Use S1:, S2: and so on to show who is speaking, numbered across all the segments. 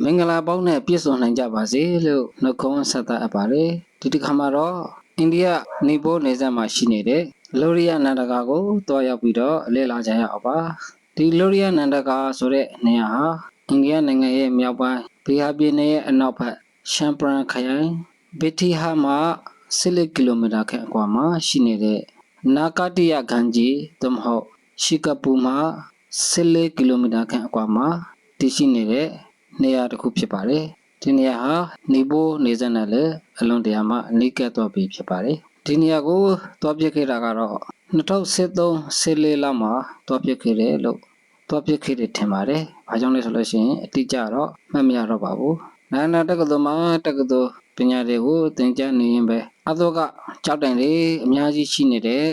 S1: မင်္ဂလာပေါင်းနဲ့ပြည့်စုံနိုင်ကြပါစေလို့နှုတ်ခွန်းဆက်သအပ်ပါတယ်ဒီတစ်ခါမှာတော့အိန္ဒိယနေပိုးနေဆက်မှာရှိနေတဲ့လောရီယာနန္ဒကာကိုတွားရောက်ပြီးတော့လေ့လာကြရအောင်ပါဒီလောရီယာနန္ဒကာဆိုတဲ့နေရာဟာအိန္ဒိယနိုင်ငံရဲ့မြောက်ပိုင်းဘီဟာပြည်နယ်ရဲ့အနောက်ဘက်ရှမ်ပရန်ခရိုင်ဘီတီဟာမှာ16ကီလိုမီတာခန့်အကွာမှာရှိနေတဲ့နာကတိယဂန်ဂျီသို့မဟုတ်ရှီကပူမှာ16ကီလိုမီတာခန့်အကွာမှာတည်ရှိနေတဲ့ နေရာတစ်ခုဖြစ်ပါတယ်ဒီနေရာဟာနေဘိုးနေစက်နဲ့လည်းအလွန်တရာမှအနိကတ်တော့ပြီဖြစ်ပါတယ်ဒီနေရာကိုတွားပြစ်ခဲ့တာကတော့2013-14လောက်မှာတွားပြစ်ခဲ့တယ်လို့တွားပြစ်ခဲ့တယ်ထင်ပါတယ်။ဘာကြောင့်လဲဆိုလို့ရှိရင်အတိအကျတော့မှတ်မရတော့ပါဘူး။နာနာတက္ကသိုလ်မှာတက္ကသိုလ်ပညာတွေကိုသင်ကြားနေရင်ပဲအသောကကြောက်တိုင်တွေအများကြီးရှိနေတဲ့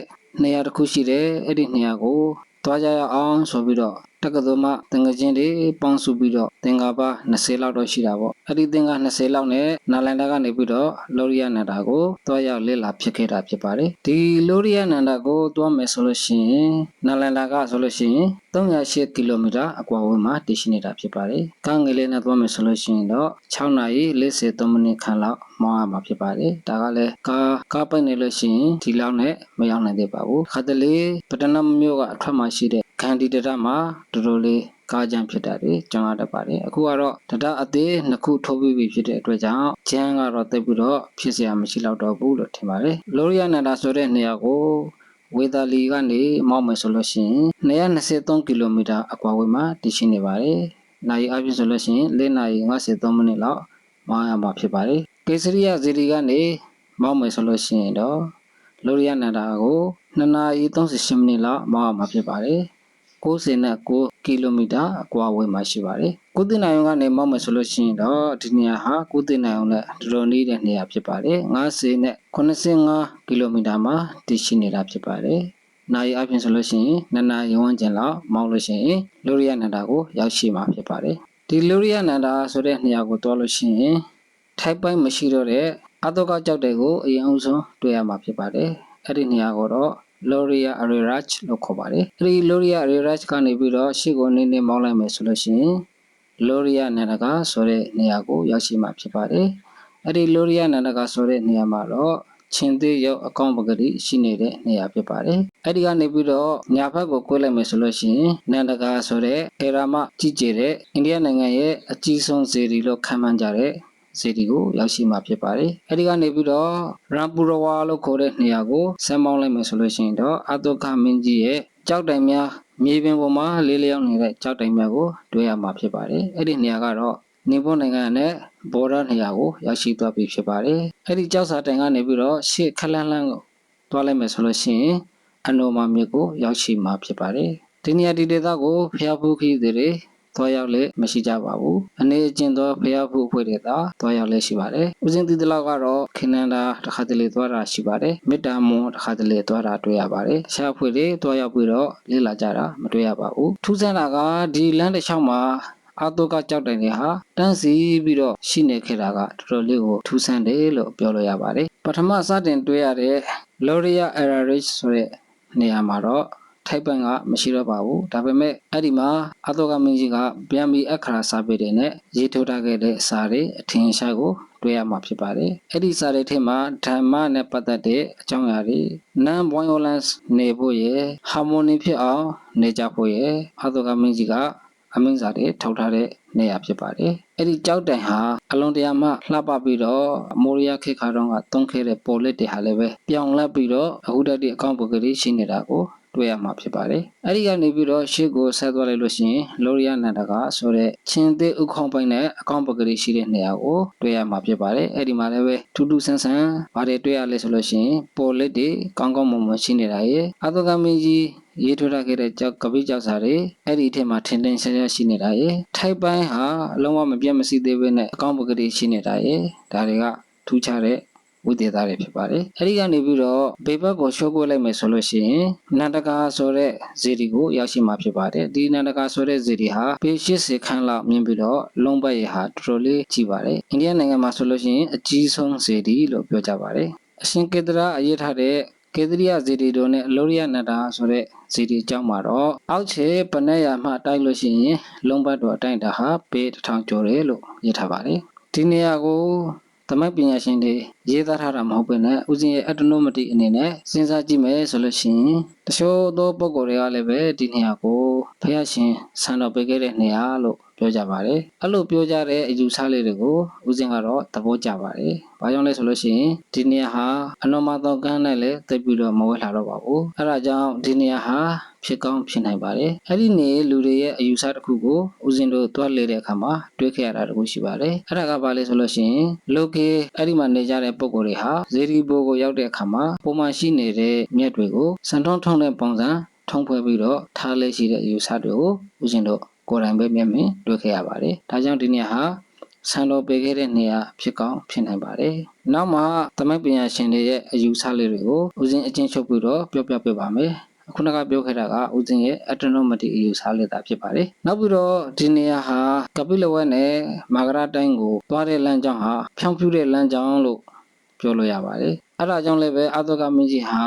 S1: နေရာတစ်ခုရှိတယ်အဲ့ဒီနေရာကိုတွားကြရအောင်ဆိုပြီးတော့ တက္ကသိုလ်မှသင်္ကချင်းတွေပေါင်းစုပြီးတော့သင်္ကာပါ20လောက်တော့ရှိတာပေါ့အဲ့ဒီသင်္ကာ20လောက်နဲ့နာလန်တာကနေပြီးတော့လောရီယာနန္ဒာကိုတွားရောက်လေ့လာဖြစ်ခဲ့တာဖြစ်ပါတယ်ဒီလောရီယာနန္ဒာကိုတွားမယ်ဆိုလို့ရှိရင်နာလန်တာကဆိုလို့ရှိရင်308ကီလိုမီတာအကွာအဝေးမှာတည်ရှိနေတာဖြစ်ပါတယ်ကန်းငယ်လေးနဲ့တွားမယ်ဆိုလို့ရှိရင်တော့6နာရီ43မိနစ်ခန့်လောက်မောင်းရမှာဖြစ်ပါတယ်ဒါကလည်းကားကားပိတ်နေလို့ရှိရင်ဒီလောက်နဲ့မရောက်နိုင်သေးပါဘူးခါတလေပတနမမျိုးကအထွက်မှရှိတဲ့ ခန္ဒီတရမှာတော်တော်လေးကားကြမ်းဖြစ်တာတွေကျွန်တော်တတ်ပါတယ်အခုကတော့တရအသေးနှစ်ခုထိုးပြီးပြီဖြစ်တဲ့အတွက်ကြောင့်ဂျမ်းကတော့တိတ်ပြီးတော့ဖြစ်เสียမရှိတော့တော့ဘူးလို့ထင်ပါတယ်လိုရီယာနန္ဒာဆိုတဲ့နေရာကိုဝေသာလီကနေမောက်မယ်ဆိုလို့ရှိရင်223ကီလိုမီတာအကွာဝေးမှာတည်ရှိနေပါတယ်နိုင်အပြည့်ဆိုလို့ရှိရင်၄နာရီ53မိနစ်လောက်မောင်းရမှာဖြစ်ပါတယ်ကေစရိယဇီရီကနေမောက်မယ်ဆိုလို့ရှိရင်တော့လိုရီယာနန္ဒာကို2နာရီ38မိနစ်လောက်မောင်းရမှာဖြစ်ပါတယ် 69ကီလိုမီတာအကွာအဝေးမှာရှိပါတယ်။ကုသနိုင်ုံကနေမောက်မယ်ဆိုလို့ရှိရင်တော့ဒီနေရာဟာကုသနိုင်ုံနဲ့တော်တော်နေတဲ့နေရာဖြစ်ပါတယ်။90နဲ့85ကီလိုမီတာမှာတည်ရှိနေတာဖြစ်ပါတယ်။နိုင်အပြင်ဆိုလို့ရှိရင်နှစ်နာရီဝန်းကျင်လောက်မောင်းလို့ရှိရင်လိုရီယာနန္ဒာကိုရောက်ရှိမှာဖြစ်ပါတယ်။ဒီလိုရီယာနန္ဒာဆိုတဲ့နေရာကိုတွားလို့ရှိရင်ထိုက်ပိုင်းမရှိတော့တဲ့အတောကကြောက်တဲ့ကိုအရင်အဆုံးတွေ့ရမှာဖြစ်ပါတယ်။အဲ့ဒီနေရာကိုတော့ Loria Arirach လို့ခေါ်ပါတယ်။အဲဒီ Loria Arirach ကနေပြီးတော့ရှေ့ကိုနေနေမောင်းလိုက်မယ်ဆိုလို့ရှိရင် Loria နန္ဒကဆိုတဲ့နေရာကိုရောက်ရှိမှာဖြစ်ပါတယ်။အဲဒီ Loria နန္ဒကဆိုတဲ့နေရာမှာတော့ချင်းသေးရောက်အကောင့်ပကတိရှိနေတဲ့နေရာဖြစ်ပါတယ်။အဲဒီကနေပြီးတော့ညာဘက်ကိုကွဲလိုက်မယ်ဆိုလို့ရှိရင်နန္ဒကာဆိုတဲ့အေရာမကြီးကျယ်တဲ့အိန္ဒိယနိုင်ငံရဲ့အကြီးဆုံးဇေဒီလို့ခံမှန်းကြတဲ့ စီတီကိုရောက်ရှိမှာဖြစ်ပါတယ်။အဲဒီကနေပြီးတော့ရမ်ပူရဝါလို့ခေါ်တဲ့နေရာကိုဆမ်းပေါင်းလိုက်မယ်ဆိုလို့ရှိရင်တော့အတုခမင်းကြီးရဲ့ကြောက်တိုင်များမြေပြင်ပေါ်မှာလေးလျောင်းနေတဲ့ကြောက်တိုင်များကိုတွေ့ရမှာဖြစ်ပါတယ်။အဲ့ဒီနေရာကတော့နေပေါ်နိုင်ငံနဲ့ဘော်ဒါနေရာကိုရောက်ရှိသွားပြီဖြစ်ပါတယ်။အဲ့ဒီကြောက်စာတိုင်ကနေပြီးတော့ရှေ့ခလန်းလန်းကိုတွားလိုက်မယ်ဆိုလို့ရှိရင်အနိုမာမြစ်ကိုရောက်ရှိမှာဖြစ်ပါတယ်။ဒီနေရာဒီဒေသကိုဖျားဖူးခီးတွေ သွားရောက်လည်းမရှိကြပါဘူးအနေအကျင့်သောဖျားဖို့အဖွဲ့တွေသာသွားရောက်လည်းရှိပါတယ်ဦးစင်းတီတလောက်ကတော့ခင်းနန္ဒာတစ်ခါတလေသွားတာရှိပါတယ်မေတ္တာမွန်တစ်ခါတလေသွားတာတွေ့ရပါတယ်ရှားအဖွဲ့တွေသွားရောက်ပြီးတော့လေ့လာကြတာမတွေ့ရပါဘူးထူးဆန်းတာကဒီလမ်းတစ်လျှောက်မှာအာတုကကြောက်တိုင်တွေဟာတန်းစီပြီးတော့ရှိနေခဲ့တာကတော်တော်လေးကိုထူးဆန်းတယ်လို့ပြောလို့ရပါတယ်ပထမစတင်တွေ့ရတဲ့ Loria Errorage ဆိုတဲ့နေရာမှာတော့ ထိုက်ပန်ကမရှိတော့ပါဘူးဒါပေမဲ့အဲ့ဒီမှာအတောကမင်းကြီးကပြန်ပြီးအခရာစာပေတွေနဲ့ရေးထိုးထားခဲ့တဲ့စာတွေအထင်ရှားကိုတွေ့ရမှာဖြစ်ပါတယ်အဲ့ဒီစာတွေထဲမှာဓမ္မနဲ့ပတ်သက်တဲ့အကြောင်းအရာတွေ non violence နေဖို့ရယ် harmony ဖြစ်အောင်နေကြဖို့ရယ်အတောကမင်းကြီးကအမင်းစာတွေထောက်ထားတဲ့နေရာဖြစ်ပါတယ်အဲ့ဒီကြောက်တိုင်ဟာအလွန်တရာမှလှပပြီးတော့မိုရီးယားခေတ်ခါတုန်းကတုံးခဲ့တဲ့ပေါ်လက်တွေဟာလည်းပဲပြောင်းလဲပြီးတော့အခုတည်းအကောင့်ပုဂ္ဂလိရှိနေတာကို တွေ့ရမှာဖြစ်ပါတယ်။အဲဒီကနေပြီးတော့ရှေ့ကိုဆက်သွားလိုက်လို့ရှိရင်လောရီယာနန္ဒကဆိုတဲ့ချင်းသေးဥခေါင်းပိုင်းနဲ့အကောင့်ပကလေးရှိတဲ့နေရာကိုတွေ့ရမှာဖြစ်ပါတယ်။အဲဒီမှာလည်းပဲထူးထူးဆန်းဆန်းဘာတွေတွေ့ရလဲဆိုလို့ရှိရင်ပေါ်လက်တွေကောင်းကောင်းမွန်မွန်ရှိနေတာရဲ့အသုကမင်းကြီးရေးထွထားခဲ့တဲ့ကြောက်ကပိကြောက်စာတွေအဲ့ဒီအထက်မှာထင်ထင်ရှားရှားရှိနေတာရေထိုက်ပိုင်းဟာအလုံးဝမပြတ်မစီသေးဘဲနဲ့အကောင့်ပကတိရှိနေတာရေဒါတွေကထူးခြားတဲ့ ဝိသေသတွေဖြစ်ပါတယ်။အဲဒီကနေပြီးတော့ဘေဘက်ကိုရှော့ကွက်လိုက်မယ်ဆိုလို့ရှိရင်နန္တကာဆိုတဲ့ဇေဒီကိုရောက်ရှိမှာဖြစ်ပါတယ်။ဒီနန္တကာဆိုတဲ့ဇေဒီဟာပေ80ခန်းလောက်မြင်ပြီးတော့လုံးပတ်ရဟာတော်တော်လေးကြီးပါတယ်။အိန္ဒိယနိုင်ငံမှာဆိုလို့ရှိရင်အကြီးဆုံးဇေဒီလို့ပြောကြပါတယ်။အရှင်ကေတရာအရေးထားတဲ့ကေသရိယဇေဒီတို့နဲ့အလောရိယနန္ဒာဆိုတဲ့ဇီဒီအကြောင်းမှာတော့အောက်ခြေပနက်ရမှတိုက်လို့ရှိရင်လုံးပတ်တော်အတိုင်းတာဟာပေတစ်ထောင်ကျော်တယ်လို့ရေးထားပါတယ်ဒီနေရာကို သမတ်ပညာရှင်တွေရေးသားထားတာမဟုတ်ဘဲနဲ့ဥစဉ်ရဲ့ autonomy အနေနဲ့စဉ်းစားကြည့်မယ်ဆိုလို့ရှိရင်တချို့သောပုံကိုယ်တွေကလည်းပဲဒီနေရာကိုဖះရှင်ဆန်တော်ပေးခဲ့တဲ့နေရာလို့ ပြောကြပါတယ်အဲ့လိုပြောကြတဲ့အယူဆလေးတွေကိုဥစဉ်ကတော့သဘောကျပါတယ်ဘာကြောင့်လဲဆိုလို့ရှိရင်ဒီနေရာဟာအနော်မသောကန်းနဲ့လည်းတိတ်ပြီးတော့မဝဲလာတော့ပါဘူးအဲ့ဒါကြောင့်ဒီနေရာဟာဖြစ်ကောင်းဖြစ်နိုင်ပါတယ်အဲ့ဒီနေလူတွေရဲ့အယူဆတစ်ခုကိုဥစဉ်တို့တွားလေတဲ့အခါမှာတွေ့ခဲ့ရတာတခုရှိပါတယ်အဲ့ဒါကဘာလဲဆိုလို့ရှိရင်လောကေအဲ့ဒီမှာနေကြတဲ့ပုံကိုယ်တွေဟာဇေဒီဘိုကိုရောက်တဲ့အခါမှာပုံမှန်ရှိနေတဲ့မြက်တွေကိုစံထုံးထုံးတဲ့ပုံစံထုံးဖွဲ့ပြီးတော့ထားလဲရှိတဲ့အယူဆတွေကိုဥစဉ်တို့ ကိုယ်တိုင်ပဲမျက်မြင်တွေ့ခဲ့ရပါတယ်ဒါကြောင့်ဒီနေရာဟာဆန်တော်ပေးခဲ့တဲ့နေရာဖြစ်ကောင်းဖြစ်နိုင်ပါတယ်။နောက်မှသမိုင်းပညာရှင်တွေရဲ့အယူဆလေးတွေကိုဦးစင်းအချင်းချုပ်ပြီးတော့ပြောပြပေးပါမယ်။ခုနကပြောခဲ့တာကဦးစင်းရဲ့ autonomy အယူဆလေးတာဖြစ်ပါတယ်။နောက်ပြီးတော့ဒီနေရာဟာကပိလဝက်နဲ့မာဂရတိုင်းကိုသွားတဲ့လမ်းကြောင်းဟာဖြောင်းဖြူးတဲ့လမ်းကြောင်းလို့ပြောလို့ရပါတယ်။အဲဒါကြောင့်လည်းပဲအာသောကမင်းကြီးဟာ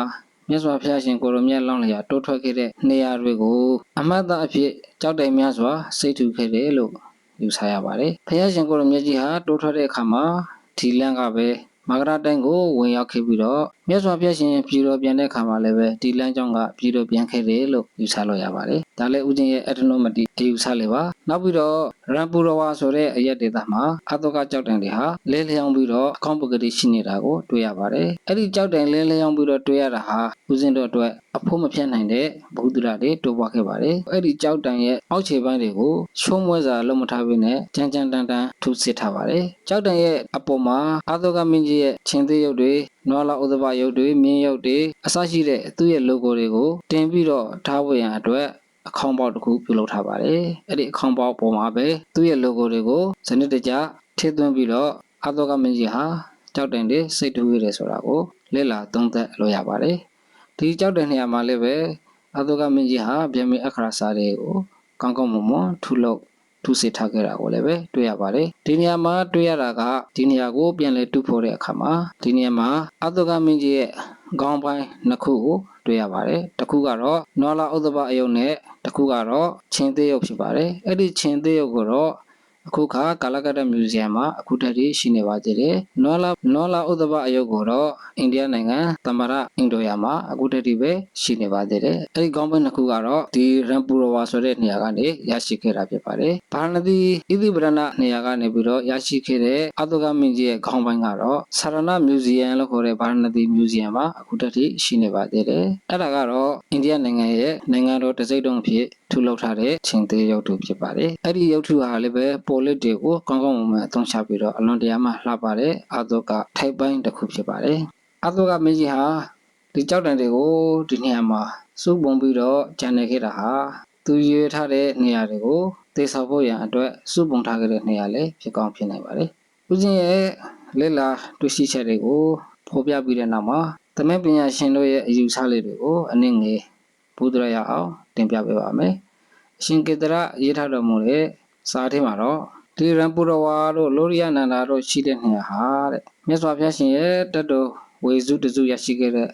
S1: မြတ်စွာဘုရားရှင်ကိုရောမြတ်လောင်းလျာတိုးထွက်ခဲ့တဲ့နေရာတွေကိုအမတ်သားအဖြစ်ကြောက်တိုင်များစွာစိတ်ထူခဲ့တယ်လို့ယူဆရပါတယ်။ဘုရားရှင်ကိုရောမြတ်ကြီးဟာတိုးထွက်တဲ့အခါမှာဒီလန်းကပဲမာဂရတိုင်းကိုဝင်ရောက်ခဲ့ပြီးတော့ မြတ်စွာဘုရားရှင်ပြည်တော်ပြန်တဲ့အခါမှာလည်းပဲဒီလမ်းကြောင်းကပြည်တော်ပြန်ခဲ့တယ်လို့ယူဆလို့ရပါတယ်။ဒါလည်းဥချင်းရဲ့ autonomy အယူဆလေးပါ။နောက်ပြီးတော့ရန်ပူရဝါဆိုတဲ့အရက်ဒေသမှာအတောကကြောက်တိုင်တွေဟာလဲလျောင်းပြီးတော့အကောင့်ပကတိရှိနေတာကိုတွေ့ရပါတယ်။အဲ့ဒီကြောက်တိုင်လဲလျောင်းပြီးတော့တွေ့ရတာဟာဥစဉ်တို့အတွက်အဖို့မဖြတ်နိုင်တဲ့ဘုဒ္ဓရာတွေတိုးပွားခဲ့ပါတယ်။အဲ့ဒီကြောက်တိုင်ရဲ့အောက်ခြေပိုင်းတွေကိုချုံးမွဲစွာလုံးမထားဘဲနဲ့ကြမ်းကြမ်းတမ်းတမ်းထုစစ်ထားပါတယ်။ကြောက်တိုင်ရဲ့အပေါ်မှာအတောကမင်းကြီးရဲ့ချင်းသေးရုပ်တွေ နွားလာဥဒဘရုပ်တွေမြင်းရုပ်တွေအစရှိတဲ့သူ့ရဲ့ logo တွေကိုတင်ပြီးတော့ထားဖို့ရန်အတွက်အခေါင်းပေါက်တစ်ခုပြုလုပ်ထားပါတယ်။အဲ့ဒီအခေါင်းပေါက်ပေါ်မှာပဲသူ့ရဲ့ logo တွေကိုစနစ်တကျထည့်သွင်းပြီးတော့အသောကမင်းကြီးဟာကြောက်တိုင်တွေစိတ်ထူးရတယ်ဆိုတာကိုလက်လာသုံးသပ်လို့ရပါတယ်။ဒီကြောက်တဲ့နေရာမှာလည်းပဲအသောကမင်းကြီးဟာဗျမင်းအခရာစာတွေကိုကောင်းကောင်းမွန်မွန်ထုလုပ် ထုစစ်ထားခဲ့တာကိုလည်းပဲတွေ့ရပါတယ်ဒီနေရာမှာတွေ့ရတာကဒီနေရာကိုပြန်လဲတူဖို့တဲ့အခါမှာဒီနေရာမှာအသုကမင်းကြီးရဲ့ခေါင်းပိုင်းနှစ်ခုကိုတွေ့ရပါတယ်တစ်ခုကတော့နောလာဥဒ္ဒဘအယုံနဲ့တစ်ခုကတော့ချင်းသေးရုပ်ဖြစ်ပါတယ်အဲ့ဒီချင်းသေးရုပ်ကိုတော့ အခုခါကာလကတ္တမြူဇီယံမှာအခုတည်းရှိနေပါသေးတယ်။နောလာနောလာဥဒ္ဒဘအယုတ်ကိုတော့အိန္ဒိယနိုင်ငံသမ္မရအင်ဒိုယာမှာအခုတည်းပဲရှိနေပါသေးတယ်။အဲဒီကောင်းဘက်နှစ်ခုကတော့ဒီရန်ပူရဝါဆိုတဲ့နေရာကနေရရှိခဲ့တာဖြစ်ပါတယ်။ဘာရဏသီဣတိပရဏနေရာကနေပြီးတော့ရရှိခဲ့တဲ့အတုကမင်းကြီးရဲ့ခေါင်းပိုင်းကတော့ဆာရဏမြူဇီယံလို့ခေါ်တဲ့ဘာရဏသီမြူဇီယံမှာအခုတည်းရှိနေပါသေးတယ်။အဲ့ဒါကတော့အိန္ဒိယနိုင်ငံရဲ့နိုင်ငံတော်တစိမ့်တုံးအဖြစ်ထုလုပ်ထားတဲ့ချင်းသေးရုပ်တုဖြစ်ပါတယ်။အဲ့ဒီရုပ်တုဟာလည်းပဲပေါ်လစ်တွေကိုကောင်းကောင်းမွန်မွန်အသုံးချပြီးတော့အလွန်တရာမှလှပတဲ့အတုကထိုက်ပိုင်းတစ်ခုဖြစ်ပါတယ်။အတုကမင်းကြီးဟာဒီကြောက်တန်တွေကိုဒီနေရာမှာစုပုံပြီးတော့ဂျန်နေခဲ့တာဟာသူရွေထားတဲ့နေရာတွေကိုသေဆောက်ဖို့ရန်အတွက်စုပုံထားခဲ့တဲ့နေရာလည်းဖြစ်ကောင်းဖြစ်နိုင်ပါတယ်။ဦးဇင်းရဲ့လက်လာတွေ့ရှိချက်တွေကိုဖော်ပြပြီးတဲ့နောက်မှာသမပညာရှင်တို့ရဲ့အယူဆလေးတွေကိုအနည်းငယ်ဘုဒ္ဓရရအောင်တင်ပြပေးပါမယ်။အရှင်ကေတရရေးထားတော်မူတဲ့ စာထဲမှာတော့ဒီရန်ပူရဝါတို့လောရိယနန္ဒာတို့ရှိတဲ့နေရာဟာတဲ့မြတ်စွာဘုရားရှင်ရဲ့တတ်တော်ဝေစုတစုရရှိခဲ့တဲ့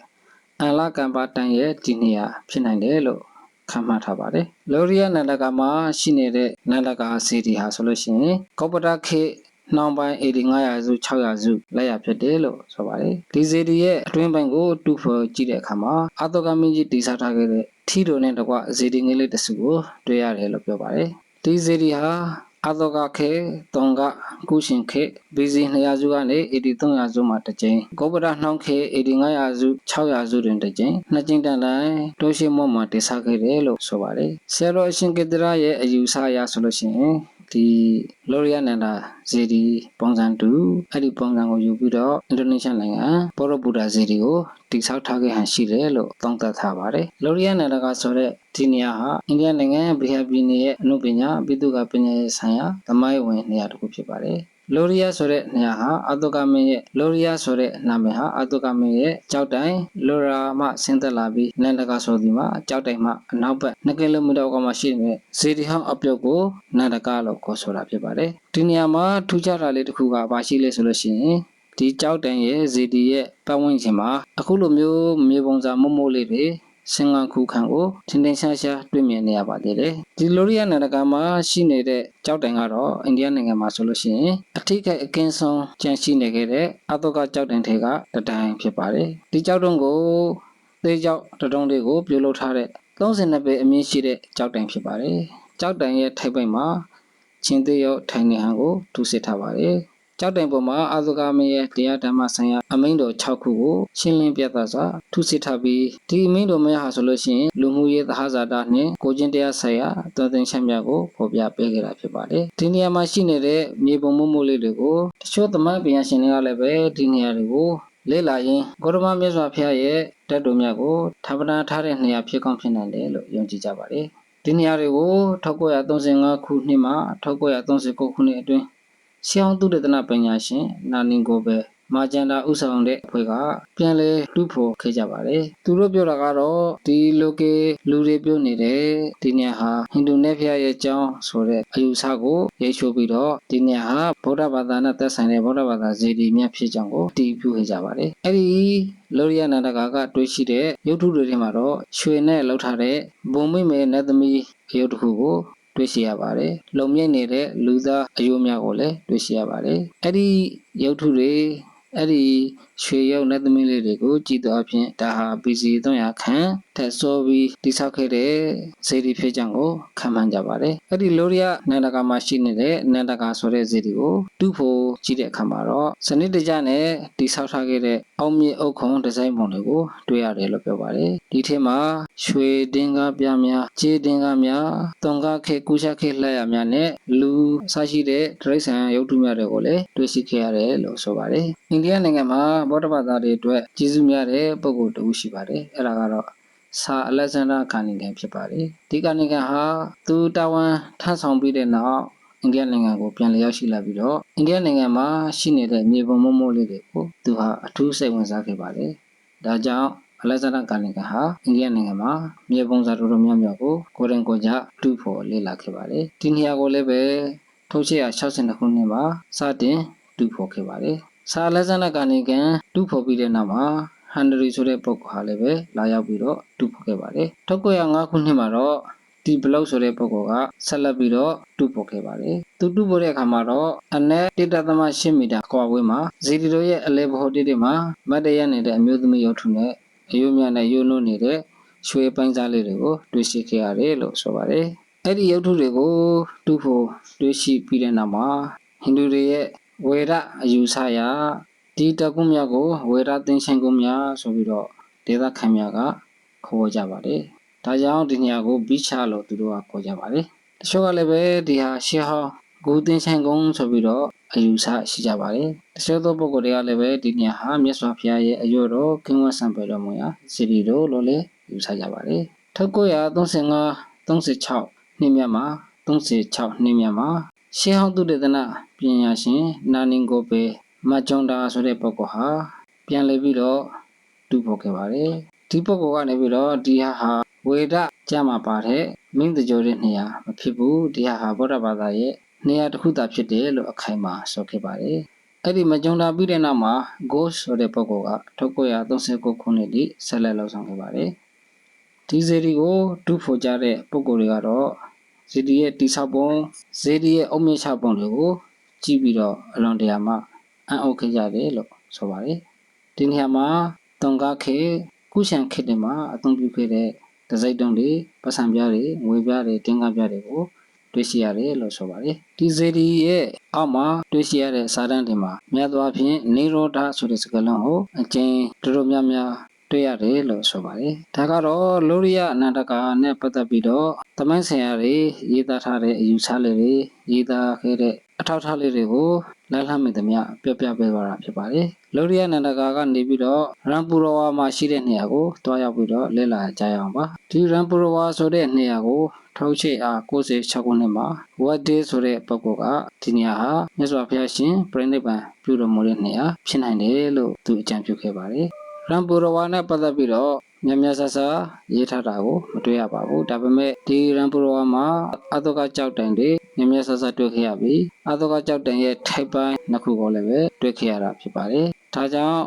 S1: အန္လကံပါတန်ရဲ့ဒီနေရာဖြစ်နိုင်တယ်လို့ခန့်မှန်းထားပါတယ်။လောရိယနန္ဒကမှာရှိနေတဲ့နန္ဒကာစီဒီဟာဆိုလို့ရှိရင်ကောပတခေနှောင်းပိုင်း8500စု600စုလက်ရဖြစ်တယ်လို့ဆိုပါတယ်ဒီဇီဒီရဲ့အတွင်းပိုင်းကိုတူဖော်ကြည့်တဲ့အခါမှာအာတောကမင်းကြီးတိစားထားခဲ့တဲ့ထီတိုနဲ့တကွဇီဒီငယ်လေးတစ်စုကိုတွေ့ရတယ်လို့ပြောပါတယ် ဒီဇီဒီဟာအာတောကခေတုံကကုရှင်ခေဘီဇီ200စုကနေ8300စုမှာတစ်ကြိမ်ဂောပဒနှောင်းခေ8500စု600စုတွင်တစ်ကြိမ်နှစ်ကြိမ်တန်တိုင်းတိုးရှိမော့မှာတိစားခဲ့တယ်လို့ဆိုပါတယ်ဆရာတော်အရှင်ကေတရာရဲ့အယူဆအရဆိုလို့ရှိရင် ဒီလောရီယာနန္ဒာဇေဒီပုံစံတူအဲ့ဒီပုံစံကိုယူပြီးတော့အင်ဒိုနီးရှားနိုင်ငံဘောရပူတာဇေဒီကိုတိဆောက်ထားခဲ့ဟန်ရှိတယ်လို့သုံးသပ်ထားပါတယ်လောရီယာနန္ဒာကဆိုတဲ့ဒီနေရာဟာအိန္ဒိယနိုင်ငံဘီဟာပြည်နယ်ရဲ့အနုပညာပိတုကပညာရေးဆိုင်ရာသမိုင်းဝင်နေရာတစ်ခုဖြစ်ပါတယ် လောရီယာဆိုတဲ့နေရာဟာအတုကမင်းရဲ့လောရီယာဆိုတဲ့နာမည်ဟာအတုကမင်းရဲ့ကြောက်တိုင်လောရာမှဆင်းသက်လာပြီးနန္ဒကဆိုဒီမှာကြောက်တိုင်မှအနောက်ဘက်2ကီလိုမီတာကမှရှိနေဇေဒီဟောင်းအပြုတ်ကိုနန္ဒကလို့ခေါ်ဆိုတာဖြစ်ပါတယ်ဒီနေရာမှာထူးခြားတာလေးတစ်ခုကဘာရှိလဲဆိုလို့ရှိရင်ဒီကြောက်တိုင်ရဲ့ဇေဒီရဲ့ပတ်ဝန်းကျင်မှာအခုလိုမျိုးမြေပုံစံမုံမိုးလေးတွေ စင်္ဂန်ခုခံကိုထင်ထင်ရှားရှားတွေ့မြင်နေရပါသေးတယ်ဒီလိုရီယာနန္ဒကမှာရှိနေတဲ့ကြောက်တိုင်ကတော့အိန္ဒိယနိုင်ငံမှာဆိုလို့ရှိရင်အထိကိအကင်းဆုံးကျန်ရှိနေခဲ့တဲ့အတုကကြောက်တိုင်တွေကတတိုင်ဖြစ်ပါတယ်ဒီကြောက်တုံးကိုသေးကြောက်တတုံးလေးကိုပြုလုပ်ထားတဲ့32ပေအမြင့်ရှိတဲ့ကြောက်တိုင်ဖြစ်ပါတယ်ကြောက်တိုင်ရဲ့ထိုက်ပိုက်မှာချင်းသေးရောထိုင်နေဟန်ကိုထူစစ်ထားပါတယ် ကြောက်တိုင်ပေါ်မှာအာဇုကာမင်းရဲ့တရားဓမ္မဆိုင်ရာအမိန့်တော်6ခုကိုရှင်းလင်းပြသစွာထုစစ်ထားပြီးဒီအမိန့်တော်များဟာဆိုလို့ရှိရင်လူမှုရေးသဟဇာတာနှင့်ကိုချင်းတရားဆိုင်ရာသွန်သင်ချက်များကိုဖော်ပြပေးခဲ့တာဖြစ်ပါတယ်ဒီနေရာမှာရှိနေတဲ့မြေပုံမှုမှုလေးတွေကိုတချို့သမန်ပညာရှင်တွေကလည်းပဲဒီနေရာတွေကိုလေ့လာရင်ဂေါတမမြတ်စွာဘုရားရဲ့တက်တော်မြတ်ကိုထာပနာထားတဲ့နေရာဖြစ်ကောင်းဖြစ်နိုင်တယ်လို့ယုံကြည်ကြပါတယ်ဒီနေရာတွေကို1935ခုနှစ်မှ1939ခုနှစ်အတွင်း ရှေးအောင်သုတေသနပညာရှင်နာနင်ကိုပဲမာဂျန်တာဥဆောင်တဲ့အဖွဲ့ကပြန်လဲလူဖို့ခဲ့ကြပါတယ်။သူတို့ပြောတာကတော့ဒီလိုကေလူတွေပြောနေတဲ့ဒီနေရာဟာဟိန္ဒူနယ်ဖျားရဲ့အကြောင်းဆိုတဲ့အယူဆကိုရိပ်ချိုးပြီးတော့ဒီနေရာဟာဗုဒ္ဓဘာသာနဲ့သက်ဆိုင်တဲ့ဗုဒ္ဓဘာသာဇေဒီမြတ်ဖြစ်ကြောင်းကိုတည်ပြုခဲ့ကြပါတယ်။အဲဒီလောရိယနန္ဒကာကတွေးရှိတဲ့ရုပ်ထုတွေထဲမှာတော့ရွှေနဲ့လှုပ်ထားတဲ့ဘုံမိမေနတ်သမီးအယုတ်တစ်ခုကို တွေ့ရှိရပါတယ်။လုံမြိတ်နေတဲ့လူသားအယိုးများကိုလည်းတွေ့ရှိရပါတယ်။အဲ့ဒီရုပ်ထုတွေအဲ့ဒီ ရွှေရုပ်လက်သမီးလေးတွေကိုကြည့်တော့အဖြစ်ဒါဟာ PC 300ခန့်ထက်စောပြီးတိဆောက်ခဲ့တဲ့ဇေဒီဖြစ်ကြောင်းကိုခံမှန်းကြပါတယ်။အဲ့ဒီလိုရီယာနန္ဒကာမှာရှိနေတဲ့နန္ဒကာဆိုတဲ့ဇေဒီကိုတူဖို့ကြည့်တဲ့အခါမှာတော့စနစ်တကျနဲ့တိဆောက်ထားခဲ့တဲ့အောင်မြင်အုပ်ခုံဒီဇိုင်းပုံတွေကိုတွေ့ရတယ်လို့ပြောပါတယ်။ဒီထဲမှာရွှေတင်းကားပြများ၊ကြေးတင်းကားများ၊တုံကားခေကူးရှာခေလှရများနဲ့လူအစရှိတဲ့ဒရိတ်ဆန်ရုပ်တုများတွေကိုလည်းတွေ့ရှိခဲ့ရတယ်လို့ဆိုပါတယ်။အိန္ဒိယနိုင်ငံမှာဗုဒ္ဓဘာသာတွေအတွက်ကျေးဇူးများတဲ့ပုဂ္ဂိုလ်တစ်ဦးရှိပါတယ်။အဲ့ဒါကတော့ဆာအလက်ဇန်ဒာကာနီဂန်ဖြစ်ပါတယ်။ဒီကာနီဂန်ဟာသူတာဝန်ထမ်းဆောင်ပြီးတဲ့နောက်အိန္ဒိယနိုင်ငံကိုပြန်လည်ရောက်ရှိလာပြီးတော့အိန္ဒိယနိုင်ငံမှာရှိနေတဲ့မြေပုံမို့မို့လေးတွေကိုသူဟာအထူးစိတ်ဝင်စားခဲ့ပါတယ်။ဒါကြောင့်အလက်ဇန်ဒာကာနီဂန်ဟာအိန္ဒိယနိုင်ငံမှာမြေပုံစာတော်တော်များများကိုကိုရင်ကိုကြတူဖို့လေ့လာခဲ့ပါတယ်။ဒီနေရာကိုလည်းပဲ1862ခုနှစ်မှာစတင်တူဖို့ခဲ့ပါတယ်။ ဆာလက်ဇန်ဒာကာနီဂန်တူဖို့ပြီးတဲ့နောက်မှာဟန်ဒရီဆိုတဲ့ပုဂ္ဂိုလ်ဟာလည်းပဲလာရောက်ပြီးတော့တူဖို့ခဲ့ပါတယ်။1905ခုနှစ်မှာတော့ဒီဘလောက်ဆိုတဲ့ပုဂ္ဂိုလ်ကဆက်လက်ပြီးတော့တူဖို့ခဲ့ပါတယ်။သူတူဖို့တဲ့အခါမှာတော့အနက်1.8မီတာကွာဝေးမှာဇီဒီတို့ရဲ့အလဲဘဟိုတိတိမှာမတ်တရနေတဲ့အမျိုးသမီးရုပ်ထုနဲ့အယုံမြနဲ့ယုံလို့နေတဲ့ရွှေပိုင်းစားလေးတွေကိုတွေ့ရှိခဲ့ရတယ်လို့ဆိုပါတယ်။အဲ့ဒီရုပ်ထုတွေကိုတူဖို့တွေ့ရှိပြီးတဲ့နောက်မှာဟိန္ဒူတွေရဲ့ ဝေဒအယူဆရာဒီတကုမြတ်ကိုဝေဒသင်္ရှင်ကုမြတ်ဆိုပြီးတော့ဒေသခံများကခေါ်ကြပါတယ်။ဒါကြောင့်ဒီနေရာကိုဘိချလို့သူတို့ကခေါ်ကြပါတယ်။တချို့ကလည်းပဲဒီဟာရှေးဟောင်းဂူသင်္ရှင်ကုဆိုပြီးတော့အယူဆရှိကြပါတယ်။တချို့သောပုဂ္ဂိုလ်တွေကလည်းပဲဒီနေရာဟာမြတ်စွာဘုရားရဲ့အရွတ်တော်ကင်းဝတ်ဆံပေတော်မူရာစီရီတော်လို့လည်းယူဆကြပါတယ်။1935 36နှစ်မြတ်မှာ36နှစ်မြတ်မှာ ရှေးဟောင်းသုတေသနပညာရှင်နာနင်ကိုပေမဂျွန်ဒါဆိုတဲ့ပုဂ္ဂိုလ်ဟာပြန်လည်ပြီးတော့တူဖို့ခဲ့ပါတယ်။ဒီပုဂ္ဂိုလ်ကနေပြီးတော့ဒီဟာဟာဝေဒကျမ်းမှာပါတဲ့မင်းတကြောတဲ့နေရာမဖြစ်ဘူးဒီဟာဟာဗုဒ္ဓဘာသာရဲ့နေရာတစ်ခုသာဖြစ်တယ်လို့အခိုင်အမာဆိုခဲ့ပါတယ်။အဲ့ဒီမကြုံတာပြီးတဲ့နောက်မှာ Ghost ဆိုတဲ့ပုဂ္ဂိုလ်က1939ခုနှစ်ထိဆက်လက်လှုပ်ဆောင်ခဲ့ပါတယ်။ဒီဇေဒီကိုတူဖို့ကြတဲ့ပုဂ္ဂိုလ်တွေကတော့ ဇေဒီရဲ့တိဆောက်ပုံဇေဒီရဲ့အုံမြင့်ချပုံတွေကိုကြည့်ပြီးတော့အလွန်တရာမှအံ့ဩခဲ့ကြတယ်လို့ဆိုပါတယ်။ဒီနေရာမှာတုံကားခေကုရှံခေတ်တွေမှာအသုံးပြုခဲ့တဲ့ဒဇိုက်တုံးတွေပတ်စံပြားတွေငွေပြားတွေတင်းကားပြားတွေကိုတွေ့ရှိရတယ်လို့ဆိုပါတယ်ဒီဇေဒီရဲ့အောက်မှာတွေ့ရှိရတဲ့စာတမ်းတွေမှာမြတ်သောအဖြစ်နေရောဓဆိုတဲ့စကားလုံးကိုအကျဉ်းတော်တော်များများ တွေ့ရတယ်လို့ဆိုပါတယ်ဒါကတော့လောရိယအနန္တကာနဲ့ပတ်သက်ပြီးတော့တမိုင်းဆရာတွေရေးသားထားတဲ့အယူဆလေးတွေရေးသားခဲ့တဲ့အထောက်အထားလေးတွေကိုလက်လှမ်းမိသမျှပြပြပေးပါတာဖြစ်ပါတယ်လောရိယနန္ဒကာကနေပြီးတော့ရန်ပူရဝါမှာရှိတဲ့နေရာကိုတွားရောက်ပြီးတော့လေ့လာကြရအောင်ပါဒီရန်ပူရဝါဆိုတဲ့နေရာကိုထောက်ချိအား96ခုနှစ်မှာဝတ်ဒေးဆိုတဲ့ပုဂ္ဂိုလ်ကဒီနေရာဟာမြတ်စွာဘုရားရှင်ပြိဋိဘံပြုတော်မူတဲ့နေရာဖြစ်နိုင်တယ်လို့သူအကြံပြုခဲ့ပါတယ် ရန်ပူရဝါနဲ့ပတ်သက်ပြီးတော့မြတ်မြတ်ဆဆရေးထားတာကိုမတွေ့ရပါဘူးဒါပေမဲ့ဒီရန်ပူရဝါမှာအတုကကြောက်တိုင်တွေမြတ်မြတ်ဆဆတွေ့ခဲ့ရပြီးအတုကကြောက်တိုင်ရဲ့ထိုက်ပိုင်းနှစ်ခုကိုလည်းပဲတွေ့ခဲ့ရတာဖြစ်ပါတယ်ဒါကြောင့်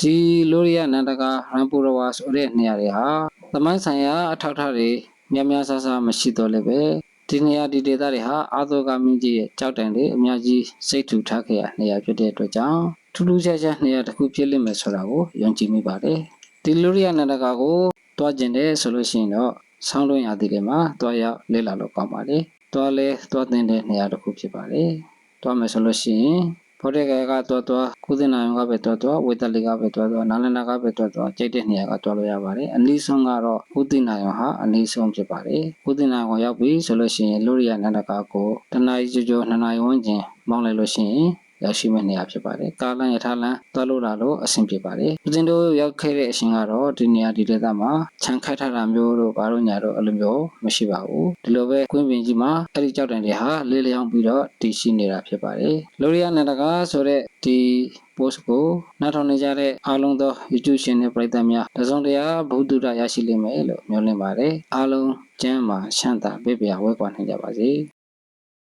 S1: ဒီလိုရိယနန္ဒကာရန်ပူရဝါဆိုတဲ့နေရာတွေဟာသမိုင်းဆိုင်ရာအထောက်အထားတွေများများဆဆမရှိတော့လည်းပဲဒီနေရာဒီဒေသတွေဟာအာသောကမင်းကြီးရဲ့ကြောက်တိုင်တွေအများကြီးစိတ်ထူထားခဲ့ရနေရာဖြစ်တဲ့အတွက်ကြောင့် ထူးထူးခြားခြားနေရာတစ်ခုဖြစ်လိမ့်မယ်ဆိုတာကိုယုံကြည်မိပါတယ်ဒီလိုရီယာနန္ဒကာကိုတွားကျင်တယ်ဆိုလို့ရှိရင်တော့ဆောင်းလွင်ရာသီတွေမှာတွားရောက်လေ့လာလို့ကောင်းပါတယ်တွားလဲတွားတင်တဲ့နေရာတစ်ခုဖြစ်ပါတယ်တွားမယ်ဆိုလို့ရှိရင်ဖော်တဲ့ကကတွားတွားကုသနာယုံကပဲတွားတွားဝေတလီကပဲတွားတွားနာလနာကပဲတွားတွားကြိတ်တဲ့နေရာကတွားလို့ရပါတယ်အနည်းဆုံးကတော့ကုသနာယုံဟာအနည်းဆုံးဖြစ်ပါတယ်ကုသနာယုံရောက်ပြီဆိုလို့ရှိရင်လူရိယနန္ဒကာကိုတနာရီကျော်ကျော်နှစ်နာရီဝန်းကျင်မောင်းလိုက်လို့ရှိရင် ရောက်ရှိမဲ့နေရာဖြစ်ပါတယ်ကာလန်ယထာလန်တွားလို့လာလို့အဆင်ပြေပါတယ်ဦးဇင်းတို့ရောက်ခဲ့တဲ့အရှင်ကတော့ဒီနေရာဒီဒေသမှာခြံခိုက်ထားတာမျိုးတို့ဘာလို့ညာတော့အဲ့လိုမျိုးမရှိပါဘူးဒီလိုပဲကွင်းပင်ကြီးမှာအဲ့ဒီကြောက်တိုင်တွေဟာလေးလျောင်းပြီးတော့တည်ရှိနေတာဖြစ်ပါတယ်လူရိယနန္ဒကာဆိုတဲ့ဒီ post ကိုနားထောင်နေကြတဲ့အားလုံးသော YouTube ရှင်တွေပရိသတ်များတစုံတရာဘုဒ္ဓရရရှိလိမ့်မယ်လို့မျှော်လင့်ပါတယ်အားလုံးကျမ်းမှာရှမ်းသာပြပြဝဲကွာနိုင်ကြပါစေ